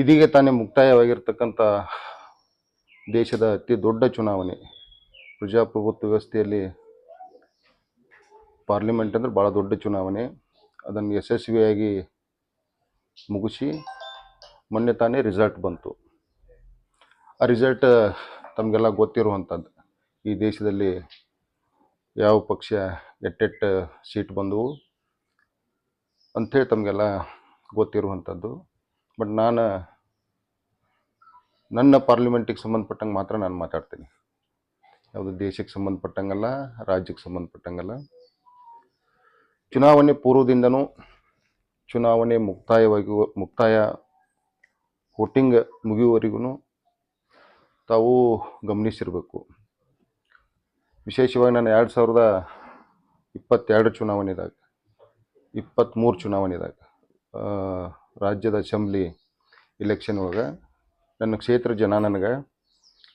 ಇದೀಗ ತಾನೇ ಮುಕ್ತಾಯವಾಗಿರ್ತಕ್ಕಂಥ ದೇಶದ ಅತಿ ದೊಡ್ಡ ಚುನಾವಣೆ. ಪ್ರಜಾಪ್ರಭುತ್ವ ವ್ಯವಸ್ಥೆಯಲ್ಲಿ ಪಾರ್ಲಿಮೆಂಟ್ ಅಂದರೆ ಭಾಳ ದೊಡ್ಡ ಚುನಾವಣೆ. ಅದನ್ನು ಯಶಸ್ವಿಯಾಗಿ ಮುಗಿಸಿ ಮೊನ್ನೆ ತಾನೇ ರಿಸಲ್ಟ್ ಬಂತು. ಆ ರಿಸಲ್ಟ್ ತಮಗೆಲ್ಲ ಗೊತ್ತಿರುವಂಥದ್ದು. ಈ ದೇಶದಲ್ಲಿ ಯಾವ ಪಕ್ಷ ಎಟ್ಟೆಟ್ಟು ಸೀಟ್ ಬಂದವು ಅಂಥೇಳಿ ತಮಗೆಲ್ಲ ಗೊತ್ತಿರುವಂಥದ್ದು. ಬಟ್ ನಾನು, ನನ್ನ ಪಾರ್ಲಿಮೆಂಟಿಗೆ ಸಂಬಂಧಪಟ್ಟಂಗೆ ಮಾತ್ರ ನಾನು ಮಾತಾಡ್ತೀನಿ. ಯಾವುದು ದೇಶಕ್ಕೆ ಸಂಬಂಧಪಟ್ಟಂಗಲ್ಲ, ರಾಜ್ಯಕ್ಕೆ ಸಂಬಂಧಪಟ್ಟಂಗಲ್ಲ. ಚುನಾವಣೆ ಪೂರ್ವದಿಂದನೂ, ಚುನಾವಣೆ ಮುಕ್ತಾಯವಾಗಿ, ಮುಕ್ತಾಯ ವೋಟಿಂಗ್ ಮುಗಿಯುವವರೆಗೂ ತಾವು ಗಮನಿಸಿರಬೇಕು. ವಿಶೇಷವಾಗಿ ನಾನು ಎರಡು ಸಾವಿರದ ಇಪ್ಪತ್ತೆರಡು ಚುನಾವಣೆದಾಗ ಇಪ್ಪತ್ತ್ಮೂರು ಚುನಾವಣೆದಾಗ ರಾಜ್ಯದ ಅಸೆಂಬ್ಲಿ ಇಲೆಕ್ಷನ್ ಒಳಗೆ ನನ್ನ ಕ್ಷೇತ್ರ ಜನ ನನಗೆ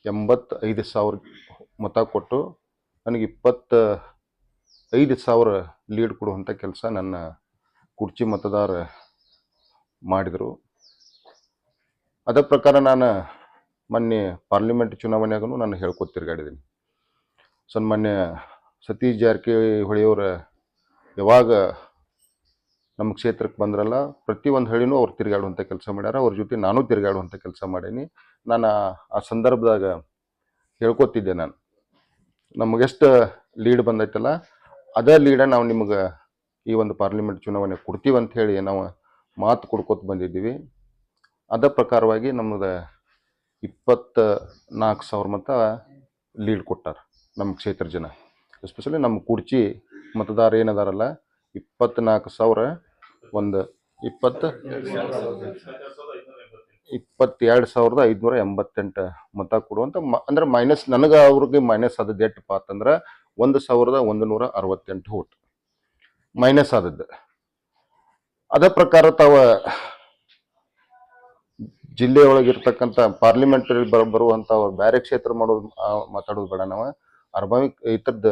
ಎಂಬತ್ತೈದು ಸಾವಿರ ಮತ ಕೊಟ್ಟು ನನಗೆ ಇಪ್ಪತ್ತ ಐದು ಸಾವಿರ ಲೀಡ್ ಕೊಡುವಂಥ ಕೆಲಸ ನನ್ನ ಕುರ್ಚಿ ಮತದಾರ ಮಾಡಿದರು. ಅದರ ಪ್ರಕಾರ ನಾನು ಮೊನ್ನೆ ಪಾರ್ಲಿಮೆಂಟ್ ಚುನಾವಣೆಯಾಗೂ ನಾನು ಹೇಳ್ಕೊತ ತಿರುಗಾಡಿದ್ದೀನಿ ಸನ್ಮಾನ್ಯ ಸತೀಶ್ ಜಾರಕಿಹೊಳಿಯವರ ಯಾವಾಗ ನಮ್ಮ ಕ್ಷೇತ್ರಕ್ಕೆ ಬಂದ್ರಲ್ಲ ಪ್ರತಿ ಒಂದು ಹಳ್ಳಿನೂ ಅವ್ರು ತಿರುಗಾಡುವಂಥ ಕೆಲಸ ಮಾಡ್ಯಾರ. ಅವ್ರ ಜೊತೆ ನಾನು ತಿರುಗಾಡುವಂಥ ಕೆಲಸ ಮಾಡೀನಿ. ನಾನು ಆ- ಸಂದರ್ಭದಾಗ ಹೇಳ್ಕೊತಿದ್ದೆ ನಾನು. ನಮಗೆಷ್ಟು ಲೀಡ್ ಬಂದೈತಲ್ಲ, ಅದೇ ಲೀಡ ನಾವು ನಿಮ್ಗೆ ಈ ಒಂದು ಪಾರ್ಲಿಮೆಂಟ್ ಚುನಾವಣೆ ಕೊಡ್ತೀವಿ ಅಂತ ಹೇಳಿ ನಾವು ಮಾತು ಕೊಡ್ಕೊತ ಬಂದಿದ್ದೀವಿ. ಅದ ಪ್ರಕಾರವಾಗಿ ನಮ್ಮದು ಇಪ್ಪತ್ತ ನಾಲ್ಕು ಸಾವಿರ ಮತ ಲೀಡ್ ಕೊಟ್ಟಾರ ನಮ್ಮ ಕ್ಷೇತ್ರ ಜನ. ಎಸ್ಪೆಷಲಿ ನಮ್ಮ ಕುರ್ಚಿ ಮತದಾರ ಏನದಾರಲ್ಲ ಇಪ್ಪತ್ತ್ನಾಲ್ಕು ಸಾವಿರ ಒಂದು ಇಪ್ಪತ್ತು, ಇಪ್ಪತ್ತೆರಡು ಸಾವಿರದ ಐದುನೂರ ಎಂಬತ್ತೆಂಟು ಮತ ಕೊಡುವಂಥ ಮ, ಅಂದ್ರೆ ಮೈನಸ್ ನನಗೆ ಅವ್ರಿಗೆ ಮೈನಸ್ ಆದದ್ದು ಎಟ್ಟಪ್ಪ ಅಂತಂದ್ರೆ ಒಂದು ಸಾವಿರದ ಒಂದು ನೂರ ಅರವತ್ತೆಂಟು ಓಟ್ ಮೈನಸ್ ಆದದ್ದು. ಅದ ಪ್ರಕಾರ ತಾವ ಜಿಲ್ಲೆಯೊಳಗಿರ್ತಕ್ಕಂಥ ಪಾರ್ಲಿಮೆಂಟರಿ ಬರ ಬರುವಂಥ ಬೇರೆ ಕ್ಷೇತ್ರ ಮಾಡೋದು ಮಾತಾಡೋದು ಬೇಡ ನಾವು. ಅರ್ಬಾವಿ ಇತರದ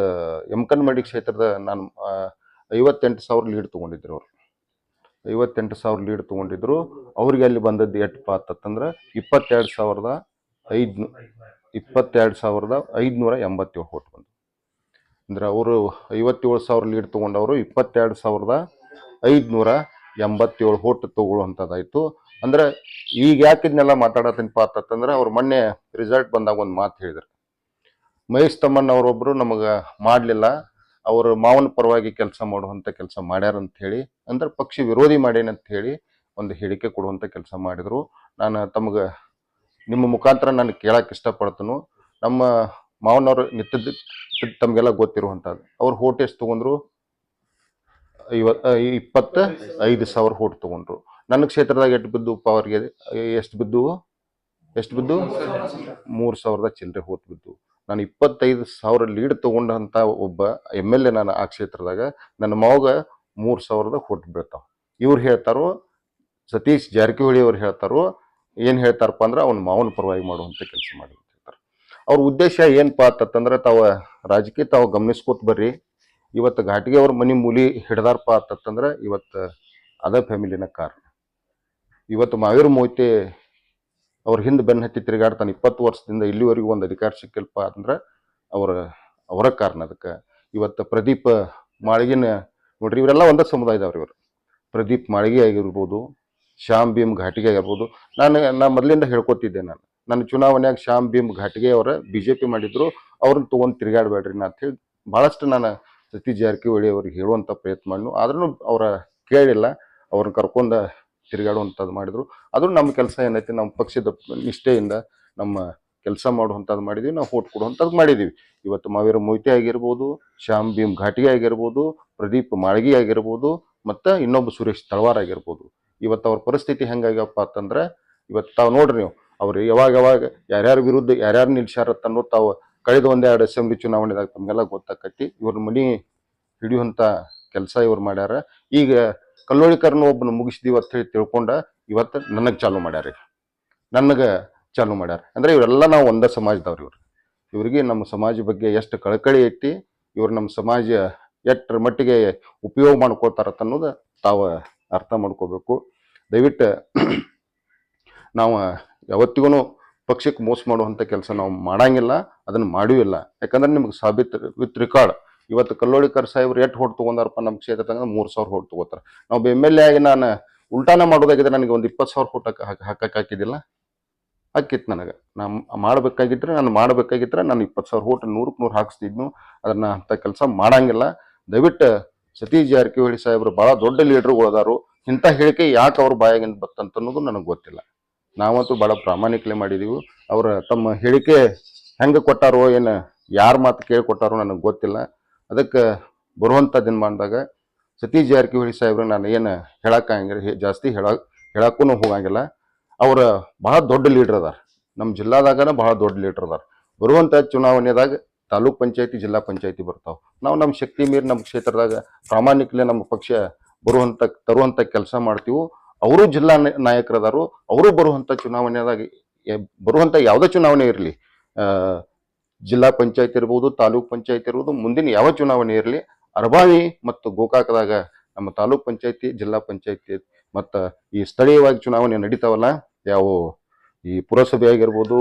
ಮಡಿ ಕ್ಷೇತ್ರದ ನಾನು ಐವತ್ತೆಂಟು ಸಾವಿರ ಲೀಡ್ ತೊಗೊಂಡಿದ್ರು ಅವರು. ಐವತ್ತೆಂಟು ಸಾವಿರ ಲೀಡ್ ತೊಗೊಂಡಿದ್ರು. ಅವ್ರಿಗೆ ಅಲ್ಲಿ ಬಂದದ್ದು ಎಟ್ ಅಂತಂದ್ರೆ ಇಪ್ಪತ್ತೆರಡು ಸಾವಿರದ ಐದು ಇಪ್ಪತ್ತೆರಡು ಸಾವಿರದ ಐದುನೂರ ಎಂಬತ್ತೇಳು ಓಟ್ ಬಂದು ಅಂದ್ರೆ ಅವರು ಐವತ್ತೇಳು ಸಾವಿರ ಲೀಡ್ ತೊಗೊಂಡವರು ಇಪ್ಪತ್ತೆರಡು ಸಾವಿರದ ಐದುನೂರ ಎಂಬತ್ತೇಳು ಓಟ್ ತೊಗೊಳ್ಳುವಂಥದ್ದಾಯಿತು. ಅಂದ್ರೆ ಈಗ ಯಾಕೆ ಇದನ್ನೆಲ್ಲ ಮಾತಾಡತ್ತೀನಪ್ಪ ಅಂತಂದ್ರೆ ಅವ್ರು ಮೊನ್ನೆ ರಿಸಲ್ಟ್ ಬಂದಾಗ ಒಂದು ಮಾತು ಹೇಳಿದ್ರು. ಮಹೇಶ್ ತಮ್ಮಣ್ಣ ಅವರೊಬ್ಬರು ನಮಗೆ ಮಾಡಲಿಲ್ಲ. ಅವರು ಮಾವನ ಪರವಾಗಿ ಕೆಲಸ ಮಾಡುವಂಥ ಕೆಲಸ ಮಾಡ್ಯಾರ ಅಂತ ಹೇಳಿ, ಅಂದ್ರೆ ಪಕ್ಷಿ ವಿರೋಧಿ ಅಂತ ಹೇಳಿ ಒಂದು ಹೇಳಿಕೆ ಕೊಡುವಂಥ ಕೆಲಸ ಮಾಡಿದ್ರು. ನಾನು ತಮಗೆ ನಿಮ್ಮ ಮುಖಾಂತರ ನಾನು ಕೇಳಕ್ಕೆ ಇಷ್ಟಪಡ್ತನು. ನಮ್ಮ ಮಾವನವರು ನಿತ್ಯದ ತಮಗೆಲ್ಲ ಗೊತ್ತಿರುವಂಥದ್ದು ಅವ್ರು ಹೋಟ್ ಎಷ್ಟು ತೊಗೊಂಡ್ರು? ಐವ ಇಪ್ಪತ್ತ ಐದು ಸಾವಿರ ಹೋಟ್ ತೊಗೊಂಡ್ರು. ನನ್ನ ಕ್ಷೇತ್ರದಾಗ ಎಷ್ಟು ಬಿದ್ದು ಪವರ್ಗೆ ಎಷ್ಟು ಬಿದ್ದು? ಎಷ್ಟು ಬಿದ್ದು? ಮೂರು ಸಾವಿರದ ಚಿಲ್ಲರೆ ಹೋತ್ ಬಿದ್ದು. ನಾನು ಇಪ್ಪತ್ತೈದು ಸಾವಿರ ಲೀಡ್ ತೊಗೊಂಡಂಥ ಒಬ್ಬ ಎಂ ಎಲ್ ಎ ನಾನು ಆ ಕ್ಷೇತ್ರದಾಗ, ನನ್ನ ಮಗ ಮೂರು ಸಾವಿರದ ಕೊಟ್ಟು ಬೀಳ್ತಾವ ಇವ್ರು ಹೇಳ್ತಾರೋ, ಸತೀಶ್ ಜಾರಕಿಹೊಳಿ ಅವ್ರು ಹೇಳ್ತಾರೋ, ಏನು ಹೇಳ್ತಾರಪ್ಪ ಅಂದ್ರೆ ಅವ್ನ ಮಾವನ ಪರವಾಗಿ ಮಾಡುವಂಥ ಕೆಲಸ ಮಾಡಿ ಅಂತ ಹೇಳ್ತಾರೆ. ಅವ್ರ ಉದ್ದೇಶ ಏನಪ್ಪ ಅಂತಂದ್ರೆ ತಾವು ರಾಜಕೀಯ ತಾವು ಗಮನಿಸ್ಕೋತ ಬರ್ರಿ. ಇವತ್ತು ಘಾಟಿಗೆ ಅವ್ರ ಮನೆ ಮೂಲಿ ಹಿಡ್ದಾರಪ್ಪ ಅಂತಂದ್ರೆ ಇವತ್ತು ಅದ ಫ್ಯಾಮಿಲಿನ ಕಾರಣ. ಇವತ್ತು ಮಾವೀರ್ ಮೋಯ್ತೆ ಅವ್ರ ಹಿಂದೆ ಬೆನ್ನ ಹತ್ತಿ ತಿರುಗಾಡ್ತಾನೆ ಇಪ್ಪತ್ತು ವರ್ಷದಿಂದ ಇಲ್ಲಿವರೆಗೂ ಒಂದು ಅಧಿಕಾರ ಸಿಕ್ಕಲ್ಪ ಅಂದ್ರೆ ಅವರ ಅವರ ಕಾರಣ ಅದಕ್ಕೆ. ಇವತ್ತು ಪ್ರದೀಪ್ ಮಾಳಿಗಿನ ನೋಡ್ರಿ, ಇವರೆಲ್ಲ ಒಂದೇ ಸಮುದಾಯದವ್ರು ಇವರು. ಪ್ರದೀಪ್ ಮಾಳಿಗೆ ಆಗಿರ್ಬೋದು, ಶ್ಯಾಮ್ ಭೀಮ್ ಘಾಟಿಗೆ ಆಗಿರ್ಬೋದು. ನಾನು, ನಾ ಮೊದಲಿಂದ ಹೇಳ್ಕೊತಿದ್ದೆ ನಾನು. ನನ್ನ ಚುನಾವಣೆಯಾಗ ಶ್ಯಾಮ್ ಭೀಮ್ ಘಾಟಿಗೆ ಅವರ ಬಿ ಜೆ ಪಿ ಮಾಡಿದ್ರು, ಅವ್ರನ್ನ ತೊಗೊಂಡು ತಿರುಗಾಡಬೇಡ್ರಿ ನಾ ಅಂತ ಹೇಳಿ ಭಾಳಷ್ಟು ನಾನು ಸತೀಶ್ ಜಾರಕಿಹೊಳಿ ಅವ್ರಿಗೆ ಹೇಳುವಂಥ ಪ್ರಯತ್ನ ಮಾಡ್ನು. ಆದ್ರೂ ಅವರ ಕೇಳಿಲ್ಲ, ಅವ್ರನ್ನ ಕರ್ಕೊಂಡು ತಿರುಗಾಡುವಂಥದ್ದು ಮಾಡಿದ್ರು. ಅದು ನಮ್ಮ ಕೆಲಸ ಏನೈತಿ ನಮ್ಮ ಪಕ್ಷದ ನಿಷ್ಠೆಯಿಂದ ನಮ್ಮ ಕೆಲಸ ಮಾಡುವಂಥದ್ದು ಮಾಡಿದ್ವಿ, ನಾವು ಓಟ್ ಕೊಡುವಂಥದ್ದು ಮಾಡಿದ್ದೀವಿ ಇವತ್ತು ಮಾವೀರ ಮೊಯ್ತೆ ಆಗಿರ್ಬೋದು, ಶ್ಯಾಮ್ ಭೀಮ್ ಘಾಟಿಗೆ ಆಗಿರ್ಬೋದು, ಪ್ರದೀಪ್ ಮಾಳ್ಗಿ ಆಗಿರ್ಬೋದು, ಮತ್ತು ಇನ್ನೊಬ್ಬ ಸುರೇಶ್ ತಳವಾರ್ ಆಗಿರ್ಬೋದು. ಇವತ್ತು ಅವ್ರ ಪರಿಸ್ಥಿತಿ ಹೆಂಗಾಗ್ಯಪ್ಪ ಅಂತಂದ್ರೆ, ಇವತ್ತು ತಾವು ನೋಡ್ರಿ ನೀವು, ಅವ್ರು ಯಾವಾಗ ಯಾವಾಗ ಯಾರ್ಯಾರ ವಿರುದ್ಧ ಯಾರ್ಯಾರು ನಿಲ್ಸಾರ ತಾವು ಕಳೆದ ಒಂದೆರಡು ಅಸೆಂಬ್ಲಿ ಚುನಾವಣೆದಾಗ ತಮಗೆಲ್ಲ ಗೊತ್ತಾಕತಿ ಇವ್ರ ಮನೆ ಹಿಡಿಯುವಂಥ ಕೆಲಸ ಇವ್ರು ಮಾಡ್ಯಾರ. ಈಗ ಕಲ್ಲೋಳಿಕರನ ಒಬ್ಬನ ಮುಗಿಸಿದೀವಿ ಅಂತ ಹೇಳಿ ತಿಳ್ಕೊಂಡ ಇವತ್ತು ನನಗೆ ಚಾಲು ಮಾಡ್ಯಾರ. ನನಗೆ ಚಾಲು ಮಾಡ್ಯಾರ. ಅಂದ್ರೆ ಇವರೆಲ್ಲ ನಾವು ಒಂದೇ ಸಮಾಜದವ್ರು ಇವ್ರು. ಇವರಿಗೆ ನಮ್ಮ ಸಮಾಜ ಬಗ್ಗೆ ಎಷ್ಟು ಕಳಕಳಿ ಐತಿ, ಇವ್ರು ನಮ್ಮ ಸಮಾಜ ಎಷ್ಟರ ಮಟ್ಟಿಗೆ ಉಪಯೋಗ ಮಾಡ್ಕೋತಾರತ್ತ ಅನ್ನೋದು ತಾವು ಅರ್ಥ ಮಾಡ್ಕೋಬೇಕು. ದಯವಿಟ್ಟು ನಾವು ಯಾವತ್ತಿಗೂ ಪಕ್ಷಕ್ಕೆ ಮೋಸ ಮಾಡುವಂಥ ಕೆಲಸ ನಾವು ಮಾಡಂಗಿಲ್ಲ, ಅದನ್ನು ಮಾಡೂ ಇಲ್ಲ. ಯಾಕಂದ್ರೆ ನಿಮ್ಗೆ ಸಾಬೀತ್ ವಿತ್ ರೆಕಾರ್ಡ್ ಇವತ್ತು ಕಲ್ಲೋಳಿಕರ್ ಸಾಹೇಬ್ರು ಎಷ್ಟು ಹೊಟ್ಟು ತೊಗೊಂಡಾರಪ್ಪ ನಮ್ಮ ಕ್ಷೇತ್ರದಾಗ ಮೂರು ಸಾವಿರ ಹೊಟ್ಟು ತೊಗೋತಾರೆ. ನಾವು ಎಂ ಎಲ್ ಎ ಆಗಿ ನಾನು ಉಲ್ಟಾನ ಮಾಡೋದಾಗಿದ್ರೆ ನನಗೆ ಒಂದು ಇಪ್ಪತ್ತು ಸಾವಿರ ಹೊಟ್ಟು ಹಾಕ ಹಾಕಕ್ಕೆ ಹಾಕಿದ್ದಿಲ್ಲ. ಹಾಕಿತ್ತು ನನಗೆ. ನಾನು ಮಾಡಬೇಕಾಗಿದ್ರೆ ನಾನು ಮಾಡಬೇಕಾಗಿದ್ರೆ ನಾನು ಇಪ್ಪತ್ತು ಸಾವಿರ ಹೋಟ್ ನೂರಕ್ಕೆ ನೂರು ಹಾಕಿಸ್ತಿದ್ನು. ಅದನ್ನು ಅಂಥ ಕೆಲಸ ಮಾಡಂಗಿಲ್ಲ. ದಯವಿಟ್ಟು ಸತೀಶ್ ಜಾರಕಿಹೊಳಿ ಸಾಹೇಬರು ಭಾಳ ದೊಡ್ಡ ಲೀಡ್ರ್ಗಳು ಅದಾರು. ಇಂಥ ಹೇಳಿಕೆ ಯಾಕೆ ಅವ್ರ ಬಾಯಾಗಿಂದ ಬತ್ತಂತ ಅನ್ನೋದು ನನಗೆ ಗೊತ್ತಿಲ್ಲ. ನಾವಂತೂ ಭಾಳ ಪ್ರಾಮಾಣಿಕಲೆ ಮಾಡಿದೀವಿ. ಅವರ ತಮ್ಮ ಹೇಳಿಕೆ ಹೆಂಗೆ ಕೊಟ್ಟಾರೋ ಏನು ಯಾರ ಮಾತು ಕೇಳಿ ಕೊಟ್ಟಾರೋ ನನಗೆ ಗೊತ್ತಿಲ್ಲ. ಅದಕ್ಕೆ ಬರುವಂಥ ದಿನಮಾನದಾಗ ಸತೀಶ್ ಜಾರಕಿಹೊಳಿ ಸಾಹೇಬ್ರ ನಾನು ಏನು ಹೇಳಕ್ಕಾಗಿಲ್ಲ ಜಾಸ್ತಿ ಹೇಳ ಹೇಳಕ್ಕೂ ಹೋಗಂಗಿಲ್ಲ. ಅವರ ಬಹಳ ದೊಡ್ಡ ಲೀಡ್ರ್ ಅದಾರ. ನಮ್ಮ ಜಿಲ್ಲಾದಾಗನ ಬಹಳ ದೊಡ್ಡ ಲೀಡ್ರ್ ಅದಾರ. ಬರುವಂಥ ಚುನಾವಣೆದಾಗ ತಾಲೂಕ್ ಪಂಚಾಯತಿ, ಜಿಲ್ಲಾ ಪಂಚಾಯತಿ ಬರ್ತಾವೆ. ನಾವು ನಮ್ಮ ಶಕ್ತಿ ಮೀರಿ ನಮ್ಮ ಕ್ಷೇತ್ರದಾಗ ಪ್ರಾಮಾಣಿಕಲೆ ನಮ್ಮ ಪಕ್ಷ ಬರುವಂಥ ತರುವಂಥ ಕೆಲಸ ಮಾಡ್ತೀವಿ, ಅವರು ಜಿಲ್ಲಾ ನಾಯಕರದಾರು, ಅವರು ಬರುವಂಥ ಚುನಾವಣೆದಾಗ ಬರುವಂಥ ಯಾವುದೇ ಚುನಾವಣೆ ಇರಲಿ ಜಿಲ್ಲಾ ಪಂಚಾಯತ್ ಇರ್ಬೋದು, ತಾಲೂಕ್ ಪಂಚಾಯತ್ ಇರ್ಬೋದು, ಮುಂದಿನ ಯಾವ ಚುನಾವಣೆ ಇರಲಿ, ಅರಬಾವಿ ಮತ್ತು ಗೋಕಾಕದಾಗ ನಮ್ಮ ತಾಲೂಕ್ ಪಂಚಾಯತಿ, ಜಿಲ್ಲಾ ಪಂಚಾಯತಿ ಮತ್ತು ಈ ಸ್ಥಳೀಯವಾಗಿ ಚುನಾವಣೆ ನಡೀತಾವಲ್ಲ, ಯಾವ ಈ ಪುರಸಭೆ ಆಗಿರ್ಬೋದು,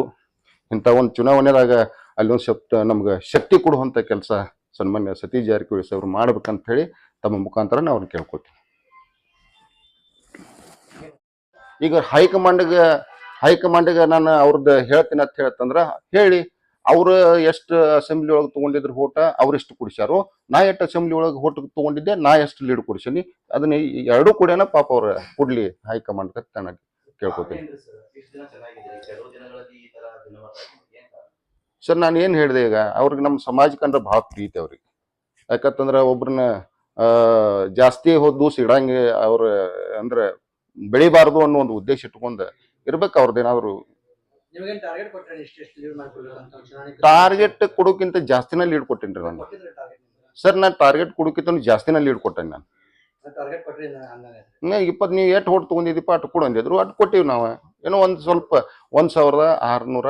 ಇಂಥ ಒಂದು ಚುನಾವಣೆದಾಗ ಅಲ್ಲಿ ಒಂದು ಶಕ್ತ, ನಮ್ಗೆ ಶಕ್ತಿ ಕೊಡುವಂಥ ಕೆಲಸ ಸನ್ಮಾನ್ಯ ಸತೀಶ್ ಜಾರಕಿಹೊಳಿ ಸರ್ ಮಾಡ್ಬೇಕಂತ ಹೇಳಿ ತಮ್ಮ ಮುಖಾಂತರ ನಾವು ಅವ್ರನ್ನ ಕೇಳ್ಕೊತೀವಿ. ಈಗ ಹೈಕಮಾಂಡ್ಗೆ ಹೈಕಮಾಂಡ್ಗೆ ನಾನು ಅವ್ರದ್ದು ಹೇಳ್ತೀನಿ ಅಂತ ಹೇಳ್ತಂದ್ರೆ ಹೇಳಿ ಅವ್ರು ಎಷ್ಟು ಅಸೆಂಬ್ಲಿ ಒಳಗೆ ತಗೊಂಡಿದ್ರು ಓಟ ಅವ್ರು ಎಷ್ಟು ಕುಡಿಸ್ಯಾರು ನಾ ಎಷ್ಟು ಅಸೆಂಬ್ಲಿ ಒಳಗೆ ಓಟ್ ತಗೊಂಡಿದ್ದೆ ನಾ ಎಷ್ಟು ಲೀಡ್ ಕೊಡಿಸೀನಿ ಅದನ್ನ ಎರಡೂ ಕೂಡನ ಪಾಪ ಅವ್ರ ಕೊಡ್ಲಿ ಹೈಕಮಾಂಡ್ ತನ್ನ ಕೇಳ್ಕೊತೀನಿ. ಸರ್ ನಾನು ಏನು ಹೇಳಿದೆ ಈಗ ಅವ್ರಿಗೆ ನಮ್ಮ ಸಮಾಜಕ್ಕೆ ಅಂದ್ರೆ ಭಾಳ ಪ್ರೀತಿ ಅವ್ರಿಗೆ. ಯಾಕಂತಂದ್ರೆ ಒಬ್ರನ್ನ ಜಾಸ್ತಿ ಜಾಸ್ತಿ ಹೊದ್ದು ಇಡಂಗೆ ಅವ್ರ ಅಂದ್ರೆ ಬೆಳಿಬಾರ್ದು ಅನ್ನೋ ಒಂದು ಉದ್ದೇಶ ಇಟ್ಕೊಂಡು ಇರ್ಬೇಕು ಅವ್ರದ್ದೇನಾದ್ರು ನಿಮಗೇನ್ ಟಾರ್ಗೆಟ್ ಕೊಟ್ಟರೆ ಇಷ್ಟು ಎಷ್ಟು ಲೀಡ್ ಮಾಡ್ಕೊಳ್ಬೇಕು ಅಂತ ಚುನಾವಣೆ ಟಾರ್ಗೆಟ್ ಕೊಡೋಕ್ಕಿಂತ ಜಾಸ್ತಿನ ಲೀಡ್ ಕೊಟ್ಟೇನ್ರಿ ನಾನು. ಕೊಟ್ಟಿದ್ರೆ ಟಾರ್ಗೆಟ್ ಸರ್ ನಾನು ಟಾರ್ಗೆಟ್ ಕೊಡೋಕ್ಕಿಂತ ಜಾಸ್ತಿನ ಲೀಡ್ ಕೊಟ್ಟೇನೆ ನಾನು. ಟಾರ್ಗೆಟ್ ಕೊಟ್ರಿ ಅಂದಂಗೆ ಇನ್ನ ಇಪ್ಪತ್ತು ನೀವು ಎಷ್ಟು ಹೊಟ್ಟು ತೊಗೊಂಡಿದ್ದೀಪ ಅಟ್ ಕೊಡು ಅಂದಿದ್ರು ಅಟ್ ಕೊಟ್ಟಿವಿ ನಾವು. ಏನೋ ಒಂದು ಸ್ವಲ್ಪ ಒಂದು ಸಾವಿರದ ಆರುನೂರ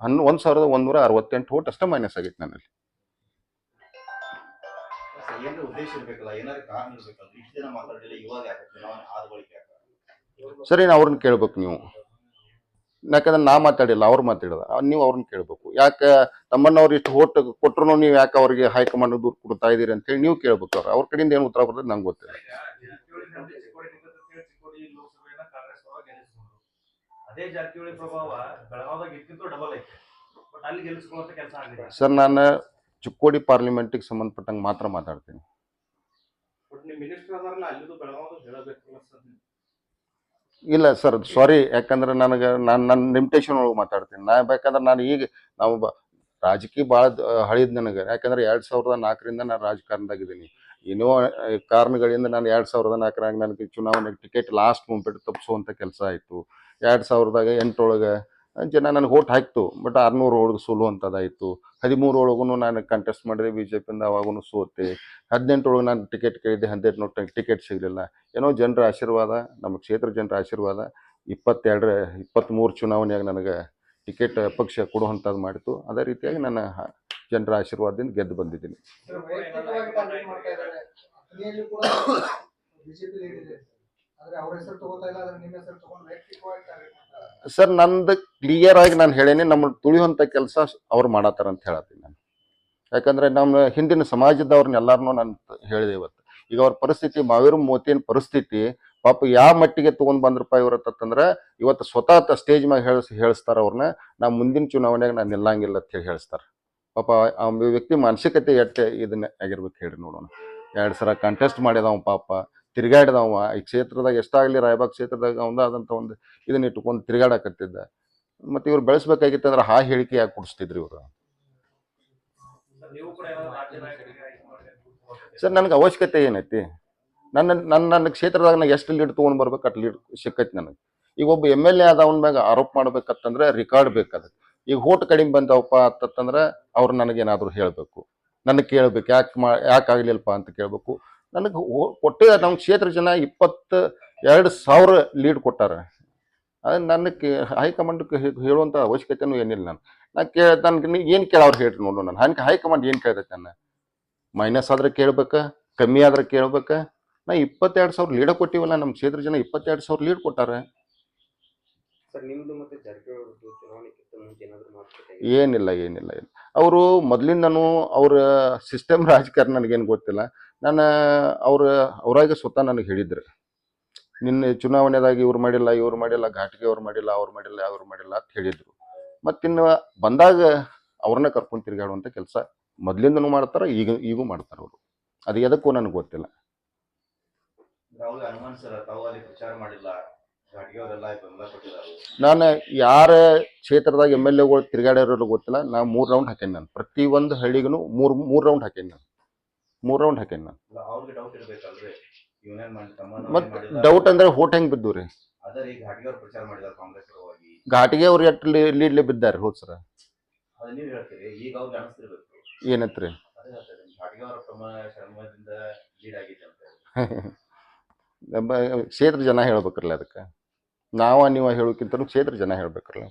ಹನ್ ಒಂದು ಸಾವಿರದ ಒಂದೂರ ಅರವತ್ತೆಂಟು ಓಟ್ ಅಷ್ಟೇ ಮೈನಸ್ ಆಗೈತೆ ನನ್ನಲ್ಲಿ. ಸರ್, ಏನ್ರ ಉದ್ದೇಶ ಇರ್ಬೇಕಲ್ಲ ಏನಾರ ಕಾರಣ ಇರ್ಬೇಕಲ್ಲ ಇಷ್ಟು ದಿನ ಮಾತಾಡಿಲ್ಲ ಇವಾಗ ಯಾಕೆ ಚುನಾವಣೆ ಆದ ಬಳಿಕ ಯಾಕೆ? ಸರಿ ನಾ ಅವ್ರನ್ನ ಕೇಳ್ಬೇಕು ನೀವು. ಯಾಕಂದ್ರೆ ನಾ ಮಾತಾಡಿಲ್ಲ, ಅವ್ರು ಮಾತಾಡಿದ ನೀವು ಅವ್ರನ್ನ ಕೇಳಬೇಕು. ಯಾಕೆ ತಮ್ಮಣ್ಣವ್ರು ಇಷ್ಟು ಓಟ್ ಕೊಟ್ಟರು ನೀವು ಯಾಕೆ ಅವ್ರಿಗೆ ಹೈಕಮಾಂಡ್ ದೂರ ಕೊಡ್ತಾ ಇದ್ದೀರಿ ಅಂತ ಹೇಳಿ ನೀವು ಕೇಳ್ಬೇಕು ಅವ್ರು. ಅವ್ರ ಕಡೆಯಿಂದ ಏನು ಉತ್ತರ ಬರ್ತದೆ ನಂಗೆ ಗೊತ್ತಿಲ್ಲ. ಸರ್, ನಾನು ಚಿಕ್ಕೋಡಿ ಪಾರ್ಲಿಮೆಂಟಿಗೆ ಸಂಬಂಧಪಟ್ಟಂಗೆ ಮಾತ್ರ ಮಾತಾಡ್ತೀನಿ. ಇಲ್ಲ ಸರ್ ಸಾರಿ ಯಾಕಂದ್ರೆ ನನಗೆ ನಾನು ನನ್ನ ಲಿಮಿಟೇಷನ್ ಒಳಗೆ ಮಾತಾಡ್ತೀನಿ. ನಾ ಬೇಕಂದ್ರೆ ನಾನು ಈಗ ನಾವು ರಾಜಕೀಯ ಭಾಳ ಹಳಿದ್ ನನಗೆ. ಯಾಕಂದ್ರೆ ಎರಡು ಸಾವಿರದ ನಾಲ್ಕರಿಂದ ನಾನು ರಾಜಕಾರಣದಾಗಿದ್ದೀನಿ. ಏನೋ ಕಾರಣಗಳಿಂದ ನಾನು ಎರಡು ಸಾವಿರದ ನಾಲ್ಕರಾಗ ನನಗೆ ಚುನಾವಣೆ ಟಿಕೆಟ್ ಲಾಸ್ಟ್ ಮೂಮೆಂಟ್ ತಪ್ಪಿಸುವಂಥ ಕೆಲಸ ಆಯಿತು. ಎರಡು ಸಾವಿರದಾಗ ಎಂಟರೊಳಗೆ ಜನ ನನಗೆ ಓಟ್ ಹಾಕ್ತು, ಬಟ್ ಆರ್ನೂರು ಒಳಗೆ ಅಂತದಾಯಿತು. ಹದಿಮೂರು ಒಳಗೂ ನಾನು ಕಂಟೆಸ್ಟ್ ಮಾಡಿದೆ ಬಿ ಜೆ ಪಿಯಿಂದ ಅವಾಗೂ ಸೋತೆ. ಹದಿನೆಂಟರೊಳಗೆ ನಾನು ಟಿಕೆಟ್ ಕೇಳಿದ್ದೆ ಹದಿನೆಂಟು ಟಿಕೆಟ್ ಸಿಗಲಿಲ್ಲ. ಏನೋ ಜನರ ಆಶೀರ್ವಾದ, ನಮ್ಮ ಕ್ಷೇತ್ರ ಜನರ ಆಶೀರ್ವಾದ, ಇಪ್ಪತ್ತೆರಡರ ಇಪ್ಪತ್ತ್ಮೂರು ಚುನಾವಣೆಯಾಗ ನನಗೆ ಟಿಕೆಟ್ ಪಕ್ಷ ಕೊಡುವಂಥದ್ದು ಮಾಡಿತು. ಅದೇ ರೀತಿಯಾಗಿ ನನ್ನ ಜನರ ಆಶೀರ್ವಾದದಿಂದ ಗೆದ್ದು ಬಂದಿದ್ದೀನಿ. ಸರ್, ನಂದು ಕ್ಲಿಯರ್ ಆಗಿ ನಾನು ಹೇಳೇನೆ, ನಮ್ಮ ತುಳಿಯುವಂಥ ಕೆಲಸ ಅವ್ರು ಮಾಡತ್ತಾರ ಅಂತ ಹೇಳತ್ತೀನಿ ನಾನು. ಯಾಕಂದ್ರೆ ನಮ್ಮ ಹಿಂದಿನ ಸಮಾಜದವ್ರನ್ನೆಲ್ಲರನ್ನೂ ನಾನು ಹೇಳಿದೆ ಇವತ್ತು. ಈಗ ಅವ್ರ ಪರಿಸ್ಥಿತಿ, ಮಾವೀರ ಮೋತಿನ ಪರಿಸ್ಥಿತಿ, ಪಾಪ ಯಾವ ಮಟ್ಟಿಗೆ ತೊಗೊಂಡ್ ಬಂದ್ರಪ್ಪ ಇವ್ರತ್ತಂದ್ರೆ ಇವತ್ತು ಸ್ವತಃ ಸ್ಟೇಜ್ ಮ್ಯಾಗ ಹೇಳಿಸ್, ಹೇಳಿಸ್ತಾರ ಅವ್ರನ್ನ ನಾ ಮುಂದಿನ ಚುನಾವಣೆಗೆ ನಾನು ನಿಲ್ಲಂಗಿಲ್ಲ ಅಂತ ಹೇಳಿ ಹೇಳಿಸ್ತಾರ. ಪಾಪ ಆ ವ್ಯಕ್ತಿ ಮಾನಸಿಕತೆ ಎಟ್ಟೆ ಇದನ್ನ ಆಗಿರ್ಬೇಕು ಹೇಳಿ ನೋಡೋಣ. ಎರಡು ಸಲ ಕಂಟೆಸ್ಟ್ ಮಾಡಿದವ ಪಾಪ ತಿರ್ಗಾಡಿದವ ಈ ಕ್ಷೇತ್ರದಾಗ ಎಷ್ಟಾಗಲಿ ರಾಯಬಾಗ್ ಕ್ಷೇತ್ರದಾಗ ಆದಂತ ಒಂದು ಇದನ್ನ ಇಟ್ಕೊಂಡು ತಿರುಗಾಡಕತ್ತಿದ್ದ. ಮತ್ತೆ ಇವ್ರು ಬೆಳೆಸ್ಬೇಕಾಗಿತ್ತು ಅಂದ್ರೆ ಆ ಹೇಳಿಕೆ ಯಾಕೆ ಕೊಡಿಸ್ತಿದ್ರಿ ಇವರು? ಸರ್, ನನಗೆ ಅವಶ್ಯಕತೆ ಏನೈತಿ? ನನ್ನ ನನ್ನ ನನ್ನ ಕ್ಷೇತ್ರದಾಗ ನಾನು ಎಷ್ಟು ಲೀಡ್ ತೊಗೊಂಡು ಬರ್ಬೇಕು ಅಟ್ ಲೀಡ್ ಸಿಕ್ಕೈತಿ ನನಗೆ. ಈಗ ಒಬ್ಬ ಎಂ ಎಲ್ ಎ ಆದವನ ಮ್ಯಾಗ ಆರೋಪ ಮಾಡ್ಬೇಕಂತಂದ್ರೆ ರಿಕಾರ್ಡ್ ಬೇಕು ಈಗ ಓಟ್ ಕಡಿಮೆ ಬಂದವಪ್ಪ ಅಂತಂದ್ರೆ ಅವ್ರು ನನಗೇನಾದರೂ ಹೇಳಬೇಕು. ನನಗೆ ಕೇಳ್ಬೇಕು. ಯಾಕೆ ಮಾ, ಯಾಕೆ ಆಗ್ಲಿಲ್ಲಪ್ಪ ಅಂತ ಕೇಳಬೇಕು. ನನಗೆ ಕೊಟ್ಟಿದ್ದ ನಮ್ಮ ಕ್ಷೇತ್ರ ಜನ ಇಪ್ಪತ್ತು ಎರಡು ಸಾವಿರ ಲೀಡ್ ಕೊಟ್ಟಾರ. ಅದು ನನಗೆ ಹೈಕಮಾಂಡ್ಗೆ ಹೇಳುವಂಥ ಅವಶ್ಯಕತೆನೂ ಏನಿಲ್ಲ ನಾನು. ನಾ ಕೇ ನೀವು ಏನು ಕೇಳೋರು ಹೇಳ್ರಿ ನೋಡು ನಾನು. ಹಂಗೆ ಹೈಕಮಾಂಡ್ ಏನು ಕೇಳ್ತೈತೆ ನಾನು? ಮೈನಸ್ ಆದ್ರೆ ಕೇಳ್ಬೇಕಾ ಕಮ್ಮಿ ಆದ್ರೆ ಕೇಳ್ಬೇಕಾ. ನಾ ಇಪ್ಪತ್ತೆರಡು ಸಾವಿರ ಲೀಡ ಕೊಟ್ಟಿವಲ್ಲ ನಮ್ಮ ಕ್ಷೇತ್ರ ಜನ ಇಪ್ಪತ್ತೆರಡು ಸಾವಿರ ಲೀಡ್ ಕೊಟ್ಟಾರ. ಏನಿಲ್ಲ ಏನಿಲ್ಲ ಏನು ಅವರು ಮೊದಲಿಂದನೂ ಅವರ ಸಿಸ್ಟಮ್ ರಾಜಕಾರಣ ನನಗೇನು ಗೊತ್ತಿಲ್ಲ. ನಾನು ಅವ್ರ ಅವರಾಗೆ ಸ್ವತಃ ನನಗೆ ಹೇಳಿದ್ರು. ನಿನ್ನೆ ಚುನಾವಣೆದಾಗ ಇವ್ರು ಮಾಡಿಲ್ಲ ಇವ್ರು ಮಾಡಿಲ್ಲ ಘಾಟಿಗೆ ಅವ್ರು ಮಾಡಿಲ್ಲ ಅವ್ರು ಮಾಡಿಲ್ಲ ಅವ್ರು ಮಾಡಿಲ್ಲ ಅಂತ ಹೇಳಿದ್ರು. ಮತ್ತಿನ್ನು ಬಂದಾಗ ಅವ್ರನ್ನ ಕರ್ಕೊಂಡು ತಿರುಗಾಡುವಂಥ ಕೆಲಸ ಮೊದಲಿಂದನೂ ಮಾಡ್ತಾರೆ ಈಗ ಈಗೂ ಮಾಡ್ತಾರೆ ಅವರು. ಅದು ಎದಕ್ಕೂ ನನಗೆ ಗೊತ್ತಿಲ್ಲ. ನಾನು ಯಾರ ಕ್ಷೇತ್ರದಾಗ ಎಂ ಎಲ್ ಎಗಳು ತಿರುಗಾಡ್ಯಾರ ಗೊತ್ತಿಲ್ಲ ನಾ ಮೂರು ರೌಂಡ್ ಹಾಕೇನಿ ನಾನು. ಪ್ರತಿ ಒಂದು ಹಳ್ಳಿಗೂ ಮೂರು ಮೂರು ರೌಂಡ್ ಹಾಕೇನಿ ನಾನು. ಮೂರು ರೌಂಡ್ ಹಾಕೇನಿ ನಾನು. ಮತ್ತೆ ಡೌಟ್ ಅಂದ್ರೆ ಹೋಟ್ ಹೆಂಗೆ ಬಿದ್ದು ರೀ ಘಾಟಿಗೆ ಅವ್ರು ಎಷ್ಟು ಲೀಡ್ಲೆ ಬಿದ್ದಾರೆ ಹೋದ್ ಸರ ಏನತ್ರಿ? ಕ್ಷೇತ್ರ ಜನ ಹೇಳ್ಬೇಕ್ರಲ್ಲ ಅದಕ್ಕೆ. ನಾವ ನೀವು ಹೇಳೋಕ್ಕಿಂತ ಕ್ಷೇತ್ರ ಜನ ಹೇಳ್ಬೇಕ್ರಲ್ಲ